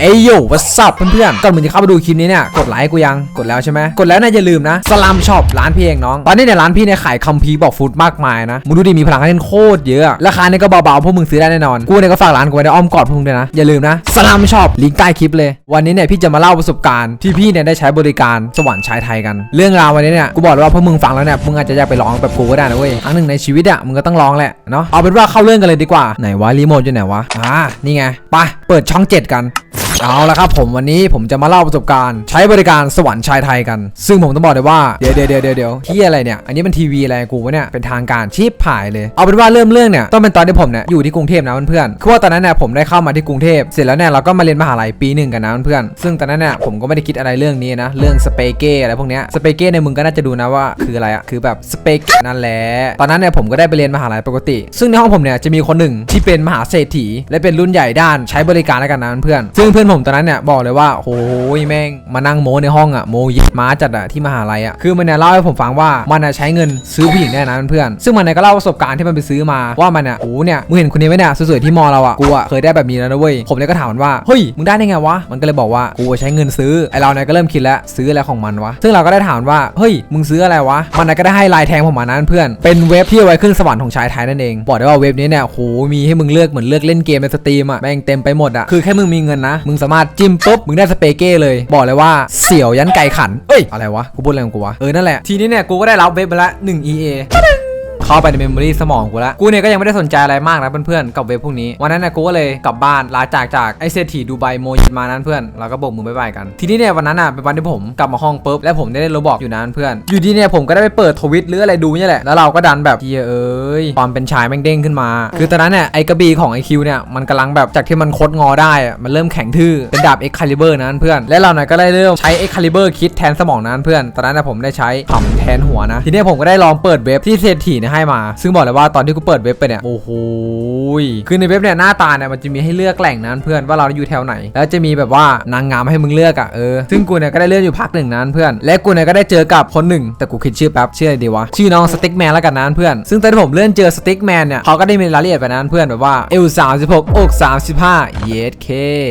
เอ้ยโยวัสซับเพื่อนๆ ก่อนมึงจะเข้าไปดูคลิปนี้เนี่ย กดไลค์กูยัง กดแล้วใช่ไหม กดแล้วนะอย่าลืมนะ สลัมช็อปร้านพี่เองน้อง ตอนนี้เนี่ยร้านพี่เนี่ยขายคัมภีร์บอกฟูดมากมายนะ มึงดูดิมีพลังให้เล่นโคตรเยอะ ราคาเนี่ยก็เบาๆ พวกมึงซื้อได้แน่นอน กูเนี่ยก็ฝากร้านกูไว้ในอ้อมกอดพวกมึงด้วยนะ อย่าลืมนะ สลัมช็อปลิงก์ใต้คลิปเลย วันนี้เนี่ยพี่จะมาเล่าประสบการณ์ที่พี่เนี่ยได้ใช้บริการสวรรค์ชายไทยกัน เรื่องราววันนี้เนี่ยกูบอกเลยว่าพวกมึงฟังแล้วเนี่ยมึงอาจจะอยากไปลองแบบกูก็ได้นะเว้ย ครั้งหนึ่งในชีวิตอะมึงก็ต้องลองแหละเนาะ เอาเป็นว่าเข้าเรื่องกันเลยดีกว่า ไหนวะรีโมทอยู่ไหนวะ อ่า นี่ไง ไป เปิดช่อง 7 กันเอาละครับผมวันนี้ผมจะมาเล่าประสบการณ์ ใช้บริการสวรรค์ชายไทยกัน ซึ่งผมต้องบอกเลยว่า เดี๋ยวเดี๋ยวเดี๋ยวเดี๋ยวที่อะไรเนี่ย อันนี้มันทีวีอะไรกูวะเนี่ยเป็นทางการชีพผายเลย เอาเป็นว่าเริ่มเรื่องเนี่ยต้องเป็นตอนที่ผมเนี่ยอยู่ที่กรุงเทพนะเพื่อนๆคือว่าตอนนั้นเนี่ยผมได้เข้ามาที่กรุงเทพเสร็จแล้วเนี่ยเราก็มาเรียนมหาลัยปีหนึ่งกันนะเพื่อนๆซึ่งตอนนั้นเนี่ยผมก็ไม่ได้คิดอะไรเรื่องนี้นะเรื่องสเปเก้อะไรพวกเนี้ยสเปเก้เนี่ยมึงก็น่าจะดูนะว่าคืออะไรอะคือแบบสเปเก้นั่นแหละตอนนั้นเนี่ยผมก็ได้ไปเรียนมหาลัยปกติ ซึ่งในห้องผมเนี่ยจะมีคนหนึ่งที่เป็นมหาเศรษฐีและเป็นรุ่นใหญ่ด้านใช้บริการแล้วกันนะเพื่อนๆซึ่งเพื่อนผมตอนนั้นเนี่ยบอกเลยว่าโอ้ยแม่งมานั่งโมในห้องอะโมย็ดม้าจัดอะที่มหาลัยอะคือมันเนี่ยเล่าให้ผมฟังว่ามันอะใช้เงินซื้อผู้หญิงแน่นะเพื่อนซึ่งมันเนี่ยก็เล่าประสบการณ์ที่มันไปซื้อมาว่ามันอะโอ้เนี่ยมึงเห็นคนนี้ไหมเนี่ยสวยๆที่มอเราอะกูอะเคยได้แบบนี้แล้วนะเว้ยผมเลยก็ถามมันว่าเฮ้ยมึงได้ได้ไงวะมันก็เลยบอกว่ากูใช้เงินซื้อไอเราเนี่ยก็เริ่มคิดแล้วซื้ออะไรของมันวะซึ่งเราก็ได้ถามว่าเฮ้ยมึงซื้ออะไรวะมันเนี่ยก็ได้ให้ลายแทงผมมานั้นเพื่อนเป็นเว็บที่เอาไว้ขึ้นสวรรค์ของชายไทยนั่นเองบอกได้ว่าเว็บนี้เนี่ยโหมีให้มึงเลือกเหมือนเลือกเล่นเกมในสตรีมอะแม่งเต็มไปหมดอะคือแค่มึงมีเงินนะมึงสามารถจิ้มปุ๊บมึงได้สเปเก้เลย บอกเลยว่าเสี่ยวยันไก่ขันเอ้ยอะไรวะกูพูดอะไรของกูวะเออนั่นแหละทีนี้เนี่ยกูก็ได้รับเว็บไปละ1 EA เข้าไปในเมมโมรีสมองกูแล้วกูเนี่ยก็ยังไม่ได้สนใจอะไรมากนะเพื่อนๆกับเว็บพวกนี้ วันนั้นนี่ยกูก็เลยกลับบ้านลาจากจากไอเศรษฐีดูไบโมยิมานั้นเพื่อนเราก็โบกมือบายบายกัน ทีนี้เนี่ยวันนั้นอะเป็นวันที่ผมกลับมาห้องปุ๊บแล้วผมได้เล่นโรบอกอยู่นั้นเพื่อน อยู่ดีเนี่ยผมก็ได้ไปเปิดทวิตหรืออะไรดูเนี่ยแหละแล้วเราก็ดันแบบเฮียเอ้ยความเป็นชายแม่งเด้งขึ้นมา คือตอนนั้นเนี่ยไอกระบี่ของไอคิวเนี่ยมันกำลังแบบจากที่มันคดงอได้มันเริ่มแข็งทื่อเป็นดาบเอ็กคาลิเบอร์นั้นเพื่อนและเราเนี่ยก็ได้เริ่มใช้เอ็กคาลิเบอร์คิดแทนสมองนั้นเพื่อนตอนนั้นนะผมได้ใช้ขำ ทนหัวนะ ทีเนี้ยผมก็ได้ลองเปิดเว็บที่เศรษฐีเนี่ยให้มา ซึ่งบอกเลยว่าตอนที่กูเปิดเว็บไปเนี่ย โอ้โหคือในเว็บเนี่ยหน้าตาเนี่ยมันจะมีให้เลือกแหล่งนั้นเพื่อนว่าเราอยู่แถวไหน แล้วจะมีแบบว่านางงามให้มึงเลือกอะเออ ซึ่งกูเนี่ยก็ได้เลือกอยู่พักหนึ่งนั้นเพื่อน และกูเนี่ยก็ได้เจอกับคนหนึ่ง แต่กูคิดชื่อแป๊บชื่ออะไรดีวะ ชื่อน้องสติ๊กแมนแล้วกันนั้นเพื่อน ซึ่งตอนที่ผมเลื่อนเจอสติ๊กแมนเนี่ยเขาก็ได้มีรายละเอียดไปนั้นเพื่อนแบบว่าเอว36อก35เยสเค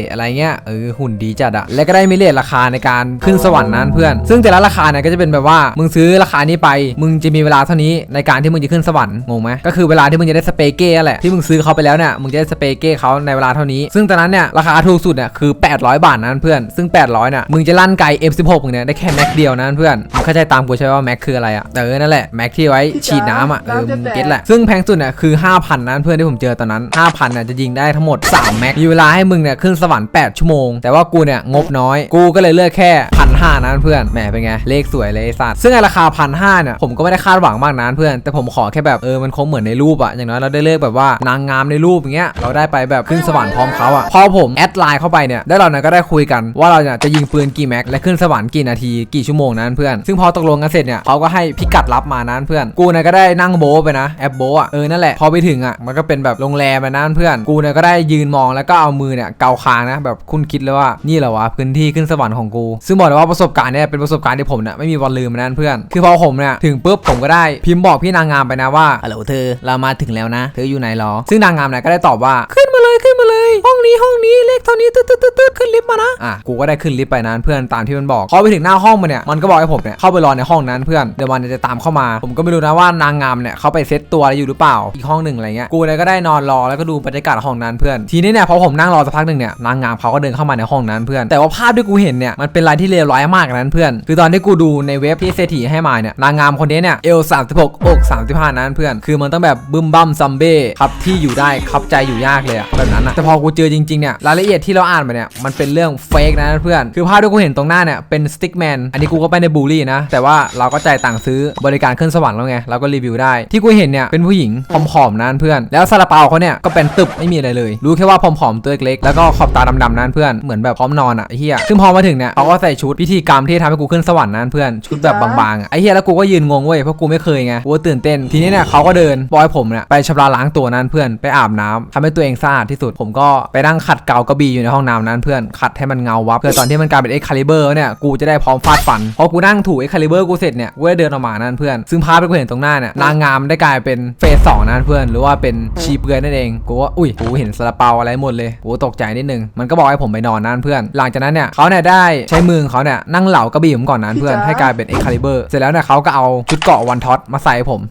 อะไรเงี้ยเออหุ่นดีจัดอะและก็ได้มีเลทราคาในการขึ้นสวรรค์นั้นเพื่อน ซึ่งแต่ละราคาเนี่ยก็จะเป็นแบบว่ามึงซื้อราคานี้ไป มึงจะมีเวลาเท่านี้ในการที่มึงจะขึ้นสวรรค์งงไหมก็คือเวลาที่มึงจะได้สเปเก้แหละที่มึงซื้อเขาไปแล้วเนี่ยมึงจะได้สเปเก้เขาในเวลาเท่านี้ ซึ่งตอนนั้นเนี่ยราคาถูกสุดเนี่ยคือ 800 บาทนั้นเพื่อนซึ่ง 800เนี่ยมึงจะลั่นไกล F16 มึงเนี่ยได้แค่แม็กเดียวนั้นเพื่อนมึงเข้าใจตามกูใช่ไหมว่าแม็กคืออะไรอะเออนั่นแหละแม็กที่ไว้ฉีดน้ำอะเออมึงเก็ตแหละซึ่งแพงสุดเนี่ยคือ 5,000 นั้นเพื่อนที่ผมเจอตอนนั้น 5,000เนี่ยจะยิงได้ทั้งหมด 3 แม็กมีเวลาให้มึงเนี่ยขึ้นสวรรค์ 8 ชั่วโมง แต่ว่ากูเนี่ยงบน้อย กูก็เลยเลือกแค่พันห้านั้นเพื่อนแหมเป็นไงเลขสวยเลยไอ้สัตว์ซึ่งไอ้ราคาพันห้าเนี่ยผมก็ไม่ได้คาดหวังมากนั้นเพื่อน แต่ผมขอแค่แบบเออมันคงเหมือนในรูปอะอย่างน้อยเราได้เลือกแบบว่านางงามในรูปอย่างเงี้ยเราได้ไปแบบขึ้นสวรรค์พร้อมเขาอะพอผมแอดไลน์เข้าไปเนี่ยได้วเราเนี่ยก็ได้คุยกันว่าเราเนี่ยจะยิงปืนกี่แม็กและขึ้นสวรรค์กี่นาทีกี่ชั่วโมงนั้นเพื่อน ซึ่งพอตกลงกันเสร็จเนี่ยเขาก็ให้พิกัดรับมานั้นเพื่อน กูเนี่ยก็ได้นั่งโบไปนะแอปโบอะเออนั่นแหละพอไปถึงอะมันก็เป็นแบบโรงแรมไปนั้นเพื่อนกูเนี่ยก็ได้ยืนมองแล้วก็เอามือเนี่ยเกาคางนะแบบคุณคิดเลยว่านี่เหรอวะพื้นที่ขึ้นสวรรค์ของกู ซึ่งบอกเลยว่าประสบการณ์เนี่ยเป็นประสบการณ์ที่ผมเนี่ยไม่มีวันลืมนะเพื่อนคือพอผมเนี่ยถึงปุ๊บผมก็ได้พิมพ์บอกพี่นางงามไปนะว่าฮัลโหลเธอเรามาถึงแล้วนะ เธออยู่ไหนหรอ ซึ่งนางงามเนี่ยก็ได้ตอบว่าขึ้นมาเลยขึ้นมาเลย ห้องนี้ห้องนี้เลขเท่านี้ตึ๊ดตึ๊ดตึ๊ดตึ๊ดขึ้นลิฟต์มานะอะกูก็ได้ขึ้นลิฟต์ไปนั้นเพื่อนตามที่มันบอกพอไปถึงหน้าห้องมันเนี่ยมันก็บอกให้ผมเนี่ยเข้าไปรอในห้องนั้นเพื่อนเดี๋ยวมันจะตามเข้ามา ผมก็ไม่รู้นะว่านางงามเนี่ยเขาไปเซตตัวอะไรอยู่หรือเปล่าอีกห้องหนึ่งอะไรเงี้ยกูเนี่ยก็ได้นอนรอแล้วก็ดูบรรยากาศห้องนั้นเพื่อนทีนี้เนี่ยพอผมนั่งรอสักพักหนึ่งเนี่ยนางงามเขาก็เดินเข้ามาในห้องนั้นเพื่อนแต่ว่าภาพที่กูเห็นเนี่ยมันเป็นอะไรที่เลวร้ายมากนั้นเพื่อน คือตอนที่กูดูในเว็บที่เศรษฐีให้มาเนี่ยนางงามคนนี้เนี่ยเอล36อก35 นั้นเพื่อน คือมันต้องแบบบึ้มบั้มซัมเบ้ครับที่อยู่ได้ครับใจอยู่ยากเลยอะแบบนั้นอะแต่พอกูเจอจริงๆเนี่ยรายละเอียดที่เราอ่านมาเนี่ยมันเป็นเรื่องเฟกนะเพื่อนคือภาพที่กูเห็นตรงหน้าเนี่ยเป็นสติ๊กแมนอันนี้กูก็ไปในบูลลี่นะ แต่ว่าเราก็จ่ายตังซื้อบริการขึ้นสวรรค์แล้วไงเราก็รีวิวได้ ที่กูเห็นเนี่ยเป็นผู้หญิงผอมๆนั้นเพื่อน แล้วซาลาเปาเขาเนี่ยก็เป็นตึบไม่มีอะไรเลย รู้แค่ว่าผอมๆตัวเล็กๆแล้วก็ขอบตาดำๆนั้นเพื่อนเหมือนแบบพร้อมนอนอะเฮียซึ่งพอมาถึงเนี่ยเขาก็ใส่ชุดพิธีกรรมที่ทำให้กูขึ้นสวรรค์นั้นเพื่อนชุดแบบบางๆอะไอ้ฮียแล้วกูก็ยืนงงเว้ยเพราะกูไม่เคยไงกูตื่นเต้นทีนี้เนี่ยเขาก็เดินบอยผมเนี่ยไปชำระล้างตัวนั้นเพื่อนไปอาบน้ำทำให้ตัวเองสะอาดที่สุด ผมก็ไปนั่งขัดเกากระบี่อยู่ในห้องน้ำนั้นเพื่อนขัดให้มันเงาวับเพื่อตอนที่มันกลายเป็นเอ็กคาลิเบอร์เนี่ยกูจะได้พร้อมฟาดฟันพอกูนั่งถูเอ็กคาลิเบอร์กูเสร็จเนี่ยกูได้เดินออกมานั่นเพื่อน ซึ่งภาพที่กูเห็นตรงหน้าเนี่ยนางงามได้กลายเป็นเฟสสองนั่นเพื่อน หรือว่าเป็นชีเปลือยนั่นเองกูว่าอุ้ยกูเห็นซาลาเปาอะไรหมดเลยกูตกใจนิดนึงมันก็บอกให้ผมไปนอนนั่นเพื่อน หลังจากนั้นเนี่ยเขาเนี่ยได้ใช้มือของเขาเนี่ยนั่งเหลากระบี่ผมก่อนนั้นเพื่อนให้กลายเป็นเอ็กคาลิเบอร์เสร็จแล้วเนี่ยเขาก็เอาชุดเกาะวันท็อตมาใส่ผม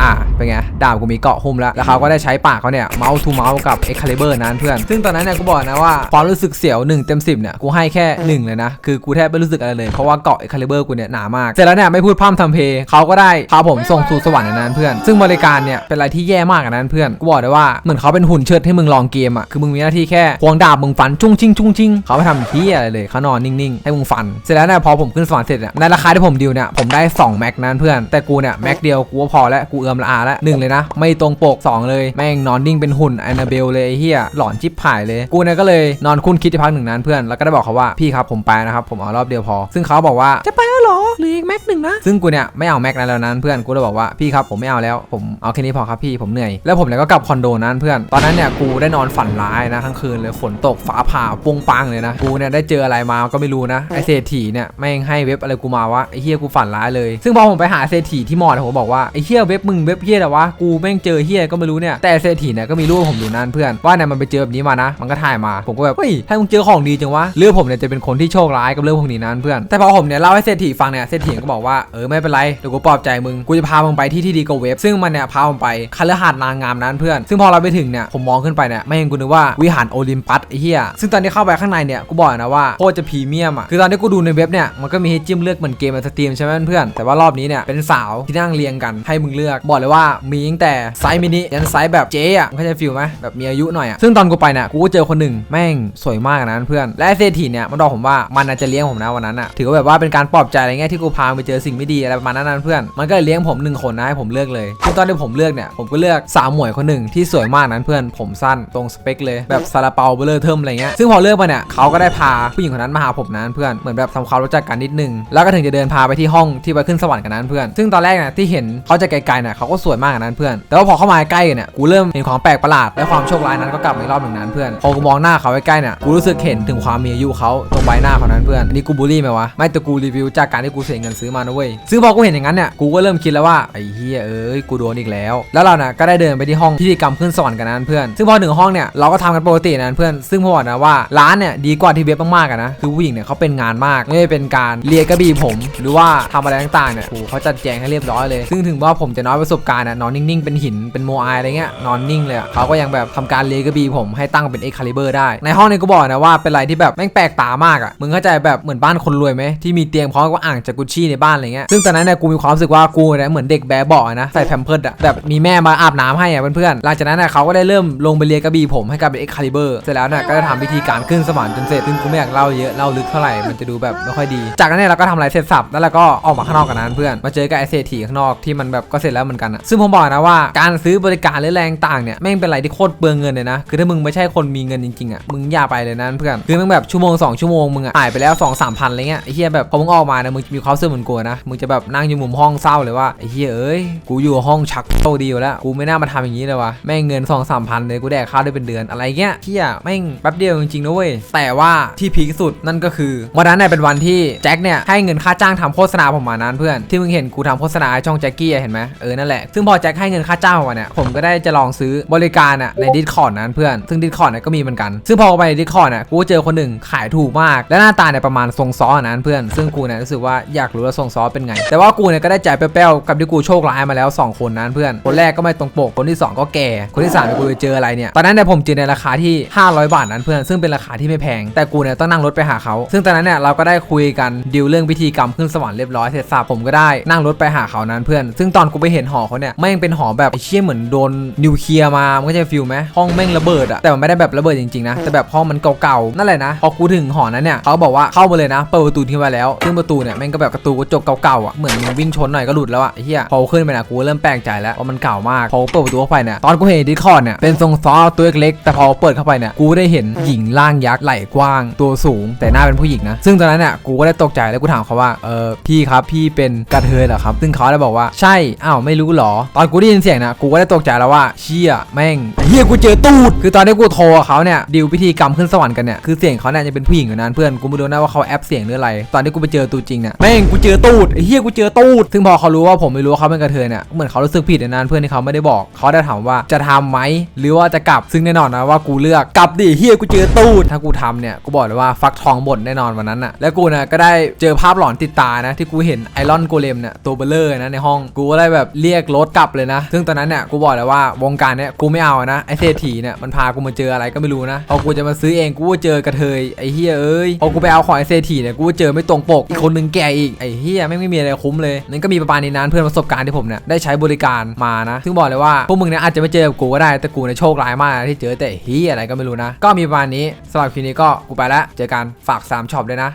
อ่าเป็นไงดาบกูมีเกาะหุ้มแล้วแล้วเขาก็ได้ใช้ปากเขาเนี่ยเมาส์ทูเมาส์กับ Excalibur นั้นเพื่อน ซึ่งตอนนั้นเนี่ยกูบอกนะว่าความรู้สึกเสียว1เต็ม10เนี่ยกูให้แค่ 1 เลยนะ คือกูแทบไม่รู้สึกอะไรเลย เพราะว่าเกาะ Excalibur กูเนี่ยหนามาก เสร็จแล้วเนี่ยไม่พูดพร่ำทำเพลงเขาก็ได้พาผมส่งสู่สวรรค์นั้นเพื่อน ซึ่งบริการเนี่ยเป็นอะไรที่แย่มากอันนั้นเพื่อนกูบอกเลยว่าเหมือนเขาเป็นหุ่นเชิดให้มึงลองเกมอะคือมึงมีหน้าที่แค่ควงดาบมึงฟันจุ้งชิงจุ้งชิงเขาไม่ทำที่อะไรเลยเขานอนนิ่งๆให้มึงฟัน เสร็จแล้วเนี่ยพอผมขึ้นสวรรค์เสร็จเนี่ยในราคาที่ผมดิวเนี่ยผมได้2แม็กนั้นเพื่อนแต่กูเนี่ยแม็กเดียวกูพอแล้วกูเอือมละอาแล้วหนึ่งเลยนะ ไม่ตรงปก 2 เลย แม่งนอนนิ่งเป็นหุ่นแอนนาเบลเลยเฮียหลอนจิบผายเลย กูเนี่ยก็เลยนอนคุ้นคิดที่พักหนึ่งนั้นเพื่อนแล้วก็ได้บอกเขาว่าพี่ครับผมไปนะครับผมเอารอบเดียวพอ ซึ่งเขาบอกว่าจะไปแล้วหรอ หรืออีกแม็กหนึ่งนะ ซึ่งกูเนี่ยไม่เอาแม็กนั้นแล้วนั้นเพื่อนกูเลยบอกว่าพี่ครับผมไม่เอาแล้วผมเอาแค่นี้พอครับพี่ผมเหนื่อยแล้วผมเนี่ยก็กลับคอนโดนั้นเพื่อนตอนนั้นเนี่ยกูได้นอนฝันร้ายนะทั้งคืนเลยฝนตกฟ้าผ่าปุ้งปังเลยนะกูเนี่ยได้เจออะไรมาก็ไม่รู้นะไอเศรษฐีเนี่ยแม่งให้เว็บอะไรกูมาวะไอเฮียกูฝันร้ายเลย ซึ่งพอผมไปหาเศรษฐีที่มอดผมบอกว่าไอเฮียเว็บมึงเว็บเฮียแต่วะกูแม่งเจอเฮียก็ไม่รู้เนี่ยแต่เศรษฐีเนี่ยก็มีรูปผมดูนั่นเพื่อนว่าเนี่ยมันไปเจอแบบนี้มานะ มันก็ถ่ายมาผมก็แบบเฮ้ยถ้มึงเจอของดีจังวะเรื่องผมเนี่ยจะเป็นคนที่โชคร้ายกับเรื่องพวกนี้นั่นเพื่อนแต่พอผมเนี่ยเล่าให้เศรษฐีฟังเนี่ยเศรษฐีก็บอกว่าเออไม่เป็นไรเดี๋ยวกูปลอบใจมึงกูจะพามึงไปที่ที่ดีกว่าเว็บซึ่งมันเนี่ยพาผมไปคฤหาสน์นางงามนั้นเพื่อน ซึ่งพอเราไปถึงเนี่ยผมมองขึ้นไปเนี่ยไม่เห็นกูนึกว่าวิหารโอลิมปัสไอ้เหี้ยซึ่งตอนที่เข้าไปข้างในเนี่ยกูบอกนะว่าโคตรจะพรีเมียมอะคือตอนที่กูดูในเว็บเนี่ยมันก็มีให้จิ้มเลือกเหมือนเกมในสตรีมใช่ไหมเพื่อนแต่ว่ารอบนี้เนี่ยเป็นสาวที่นั่งเรียงกันให้มึงเลือกบอกเลยว่ามีตั้งแต่ไซส์มินิยันไซส์แบบเจ๊อะเข้าใจฟิลไหมแบบมีอายุหน่อยอะซึ่งตอนกูไปเนี่ยกูก็เจอคนหนึ่งแม่งสวยมากนะเพื่อนและเศรษฐีเนี่ยมันบอกผมว่ามันอาจจะเลี้ยงผมนะวันนั้นอะถือว่าแบบว่าเป็นการปลอบใจอะไรเงี้ยที่กูพาไปเจอสิ่งไม่ดีอะไรประมาณนั้นเพื่อน มันก็เลยเลี้ยงผมหนึ่งคนนะให้ผมเลือกเลยซึ่งตอนที่ผมเลือกเนี่ยผมก็เลือกสาวหมวยคนหนึ่งที่สวยมากนั้นเพื่อนผมสั้นตรงสเปคเลยแบบซาลาเปาเบลเลอร์เทิมอะไรเงี้ยซึ่งพอเลือกมาเนี่ยเขาก็ได้พาผู้หญิงคนนั้นมาหาผมนั้นเพื่อนเหมือนแบบทำความรู้จักกันนิดนึงแล้วก็ถึงจะเดินพาไปที่ห้องที่ไปขึ้นสวรรค์กันนั้นเพื่อน ซึ่งตอนแรกเนี่ยที่เห็นเขาจะไกลๆเนี่ยเขาก็สวยมากนั้นเพื่อน แต่ว่าพอเข้ามาใกล้เนี่ยกูเริ่มเห็นความแปลกประหลาดและความโชคร้ายนั้นก็กลับมาอีกรอบหนึ่งนั้นเพื่อนพอกูมองหน้าเขาใกล้ๆเนี่ยกูรู้สึกเห็นถึงความมีอายุเขาตรงใบหน้าเขานั้นเพื่อนนี่กูบูลลี่ไหมวะไม่แต่กูรีวิวจากการที่กูเสียเงินซื้อมานะเว้ยซึ่งพอกูเห็นอย่างนั้นเนี่ยกูก็เริ่มคิดแล้วว่าไอ้เฮียเอ้ยกูโดนอีกแล้ว แล้วเราเนี่ยก็ได้เดินไปที่ห้องพิธีกรรมขึ้นสวรรค์กันนั้นเพื่อน ซึ่งพอถึงห้องเนี่ยเราก็ทำกันปกตินั้นเพื่อน ซึ่งผมบอกนะว่าร้านเนี่ยดีกว่าที่เว็บมากๆอะนะคือผู้หญิงเนี่ยเขาเป็นงานมากไม่ได้เป็นการเลียกระบี่ผม หรือว่าทำอะไรต่างๆเนี่ยโอ้เขาจัดแจงให้เรียบร้อยเลย ซึ่งถึงว่าผมจะน้อยประสบการณ์อะนอนนิ่งๆเป็นหินเป็นโมไออะไรเงี้ยนอนนิ่งเลยเขาก็ยังแบบทำการเลียกระบี่ผมให้ตั้งเป็นเอ็กคาลิเบอร์ได้ในห้องนี้ก็บอกนะว่าเป็นอะไรที่แบบแม่งแปลกตามากอะมึงเข้าใจแบบเหมือนบ้านคนรวยไหมที่มีเตียงพร้อมกับอ่างจากกุชชี่ในบ้านอะไรเงี้ยซึ่งตอนนั้นเนี่ยกูมีความรู้สึกว่ากูเนี่ยเหมือนเด็กแบเบาะอนะใส่แพมเพิร์ดอะแบบมีแม่มาอาบน้ำให้อะเพื่อนๆหลังจากนั้นเนี่ยเขาก็ได้เริ่มลงไปเลียกระบี่ผมให้กลายเป็นเอ็กคาลิเบอร์เสร็จแล้วเนี่ยก็ได้ทำพิธีการขึ้นสวรรค์จนเสร็จซึ่งกูไม่อยากเล่าเยอะเล่าลึกเท่าไหร่มันจะดูแบบไม่ค่อยดี จากนั้นเนี่ยเราก็ทำอะไรเสร็จสับแล้วเราก็ออกมาข้างนอกกันนั้นเพื่อนมาเจอกับไอเศรษฐีข้างนอกที่มันแบบก็เสร็จแล้วเหมือนกันอะซึ่งผมบอกนะว่าการซื้อบริการหรือแรงต่างเนี่ยแม่งเป็นอะไรที่โคตรเปลืองเงินเลยนะคือถ้ามึงไม่ใช่คนมีเงินจริงๆอะมึงอย่าไปเลยนะเพื่อนคือมึงแบบชั่วโมงสองชั่วโมงมึงอะหายไปแล้วสองสามพันอะไรเงี้ยไอ้เหี้ยแบบพอมึงออกมานะมึงมีความรู้สึกเหมือนกูนะ มึงจะแบบนั่งอยู่มุมห้องเศร้าเลยว่าไอ้เหี้ยเอ้ย กูอยู่ห้องชักโตดีอยู่แล้ว กูไม่น่ามาทำอย่างนี้เลยวะแม่งเงินสองสามพันเลยกูแดกข้าวได้เป็นเดือนอะไรเงี้ยเหี้ยแม่งแป๊บเดียวจริงๆนะเว้ย แต่ว่าที่พีคสุดนั่นก็คือวันนั้นเนี่ยเป็นวันที่แจ็คเนี่ยให้เงินค่าจ้างทำโฆษณาผมมานั้นเพื่อน ที่มึงเห็นกูทำโฆษณาช่องแจ็คกี้เห็นไหมเออนั่นแหละ ซึ่งพอแจ็คให้เงินค่าจ้างผมาเนี่ยผมก็ได้จะลองซื้อบริการอะในดิสคอร์ดนั้นเพื่อน ซึ่งดิสคอร์ดเนี่ยก็มีเหมือนกัน ซึ่งพอไปดิสคอร์ดเนี่ยกูเจอคนหนึ่งขายถูกมาก และหน้าตาเนี่ยประมาณทรงซ้อนั้นเพื่อน ซึ่งกูเนี่ยรู้สึกว่าอยากรู้ว่าทรงซ้อเป็นไง แต่ว่ากูเนี่ยก็ได้ใจแป้วๆกับที่กูโชคร้ายมาแล้ว 2 คนนั้นเพื่อน คนแรกก็ไม่ตรงปก คนที่ 2 ก็แก่ คนที่3เนี่ยกูไปเจออะไรเนี่ย ตอนนั้นเนี่ยผมเจอในราคาที่ 500 บาทนั้นเพื่อน ซึ่งเป็นราคาที่ไม่แพง แต่กูเนี่ยต้องนั่งรถไปหาเขา ซึ่งตอนนั้นเนี่ยเราก็ได้คุยกันดีลเรื่องพิธีกรรมขึ้นสวรรค์เรียบร้อยเสร็จสับผมก็ได้นั่งรถไปหาเขานั้นเพื่อน ซึ่งตอนกูไปเห็นหอเขาเนี่ยแม่งเป็นหอแบบไอ้เชี่ยเหมือนโดนนิวเคลียร์มามันก็จะฟิลไหมห้องแม่งระเบิดอะแต่มันไม่ได้แบบระเบิดจริงๆนะแต่แบบห้องมันเก่าๆนั่นแหละนะพอกูถึงหอนั้นเนี่ยเขาบอกว่าเข้ามาเลยนะเปิดประตูทิ้งไว้แล้วซึ่งประตูเนี่ยแม่งก็แบบกระตูกระจกเก่าๆอะเหมือนมึงวิ่งชนหน่อยก็หลุดแล้วอะเหี้ยพอขึ้นไปนะกูเริ่มแปลกใจแล้วว่ามันเก่ามากพอเปิดประตูเข้าไปเนี่ยตอนกูเห็นดิคอร์เนี่ยเป็นทรงซอตัวเล็กๆแต่พอเปิดเข้าไปเนี่ยกูได้เห็นหญิงร่างยักษ์ไหล่กว้าง ตัวสูง แต่หน้าเป็นผู้หญิงนะ ซึ่งตอนนั้นเนี่ยกูก็ได้ตกใจแล้วกูถามเขาว่าเออพี่ครับพี่เป็นกระเทยเหรอครับ ซึ่งเขาได้บอกว่าใช่อ้าวไม่รู้เหรอ ตอนกูได้ยินเสียงนะกูก็ได้ตกใจแล้วว่าเชี่ยแม่งเฮียกูเจอตูดคือตอนที่กูโทรเขาเนี่ยดิวพิธีกรรมขึ้นสวรรค์กันเนี่ยคือเสียงเขาเนี่ยจะเป็นผู้หญิงอยู่นั้นเพื่อนกูไม่รู้นะว่าเขาแอปเสียงหรืออะไรตอนที่กูไปเจอตัวจริงเนี่ยแม่งกูเจอตูดไอ้เฮียกูเจอตูดซึ่งพอเขารู้ว่าผมไม่รู้ว่าเขาเป็นกระเทยเนี่ยเหมือนเขารู้สึกผิดในนั้นเพื่อนที่เขาไม่ได้บอก เขาได้ถามว่าจะทำไหมหรือว่าจะกลับซึ่งแน่นอนนะว่ากูเลือกกลับดิเฮียกูเจอตูดถ้ากูทำเนี่ยกูบอกเลยว่าฟักทองบดแน่นอนวันนั้นน่ะแล้วกูนะก็ได้เจอภาพหลอนติดตานะ ที่กูเห็นไอรอนโกเลมเนี่ยตัวเบลเลอร์นะในห้องกูก็ได้แบบเรียกรถกลับเลยนะ ซึ่งตอนนั้นเนี่ยกูบอกเลยว่าวงการเนี่ยกูไม่เอานะไอเศรษฐีเนี่ยมันพากูมาเจออะไรก็ไม่รู้นะพอกูจะมาซื้อเองกูก็เจอกระเทยไอเฮียเอ้ยพอกูไปเอาของไอเศรษฐีเนี่ยกูเจอไม่ตรงปกอีกคนนึงแก่อีกไอ้เฮียไม่ไม่มีอะไรคุ้มเลยนั่นก็มีประมาณนี้นั้นเพื่อนประสบการณ์ที่ผมเนี่ยได้ใช้บริการมานะซึ่งบอกเลยว่าพวกมึงเนี่ยอาจจะไม่เจอกับกูก็ได้แต่กูเนี่ยโชคร้ายมากที่เจอแต่เฮียอะไรก็ไม่รู้นะ ก็มีประมาณนี้สำหรับคลิปนี้ก็กูไปแล้วเจอกันฝากสามช็อปด้วยนะ